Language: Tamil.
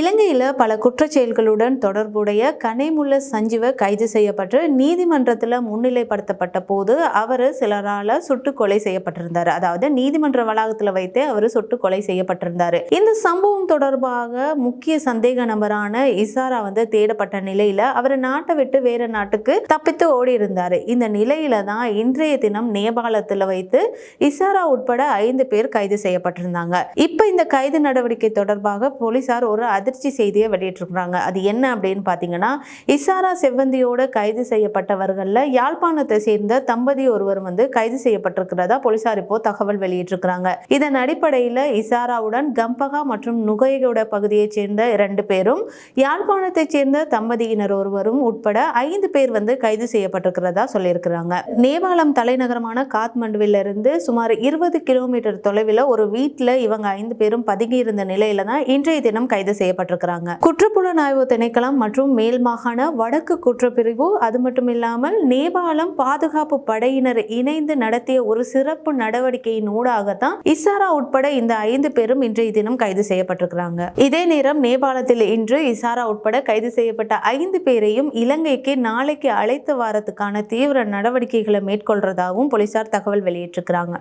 இலங்கையில் பல குற்றச்செயல்களுடன் தொடர்புடைய கனைமுல்ல சஞ்சீவ கைது செய்யப்பட்டு நீதிமன்றத்தில் முன்னிலைப்படுத்தப்பட்ட போது அவர் சிலரால் சுட்டு கொலை செய்யப்பட்டிருந்தார். அதாவது நீதிமன்ற வளாகத்தில் வைத்தே அவர் சுட்டு கொலை செய்யப்பட்டிருந்தார். இந்த சம்பவம் தொடர்பாக முக்கிய சந்தேக நபரான இசாரா வந்து தேடப்பட்ட நிலையில் அவர் நாட்டை விட்டு வேற நாட்டுக்கு தப்பித்து ஓடி இருந்தார் இந்த நிலையில தான் இன்றைய தினம் நேபாளத்தில் வைத்து இசாரா உட்பட ஐந்து பேர் கைது செய்யப்பட்டிருந்தாங்க. இப்போ இந்த கைது நடவடிக்கை தொடர்பாக போலீசார் ஒரு அதிர்ச்சி செய்தியை வெளியிட்டிருக்கிறாங்க. அது என்ன அப்படின்னு பார்த்தீங்கன்னா இசாரா செவ்வந்தியோட கைது செய்யப்பட்டவர்களில் யாழ்ப்பாணத்தை சேர்ந்த தம்பதி ஒருவர் வந்து கைது செய்யப்பட்டிருக்கிறதா போலீசார் இப்போ தகவல் வெளியிட்டிருக்கிறாங்க. இதன் அடிப்படையில் இசாராவுடன் கம்பகா மற்றும் நுகையோட பகுதியைச் சேர்ந்த இரண்டு பேரும் யாழ்ப்பாணத்தைச் சேர்ந்த தம்பதியினர் ஒருவரும் உட்பட ஐந்து பேர் வந்து கைது செய்யப்பட்டிருக்கிறதா சொல்லியிருக்கிறாங்க. நேபாளம் தலைநகரமான காத்மண்டுவிலிருந்து சுமார் இருபது கிலோமீட்டர் தொலைவில் ஒரு வீட்டில் இவங்க ஐந்து பேரும் பதுங்கி இருந்த நிலையில தான் இன்றைய தினம் கைது செய்யப்பட்டிருக்கிறாங்க குற்றப்புலனாய்வு திணைக்களம் மற்றும் மேல் மாகாண வடக்கு குற்றப்பிரிவு அது மட்டும் இல்லாமல் நேபாளம் பாதுகாப்பு படையினர் இணைந்து நடத்திய ஒரு சிறப்பு நடவடிக்கையின் ஊடாகத்தான் இசாரா உட்பட இந்த ஐந்து பேரும் இன்றைய தினம் கைது செய்யப்பட்டிருக்கிறாங்க. இதே நேரம் நேபாளத்தில் இன்று இசாரா உட்பட கைது செய்யப்பட்ட ஐந்து பேரையும் இலங்கைக்கு நாளைக்கு அழைத்து வாரத்துக்கான தீவிர நடவடிக்கைகளை மேற்கொள்றதாகவும் போலீசார் தகவல் வெளியிட்டிருக்கிறாங்க.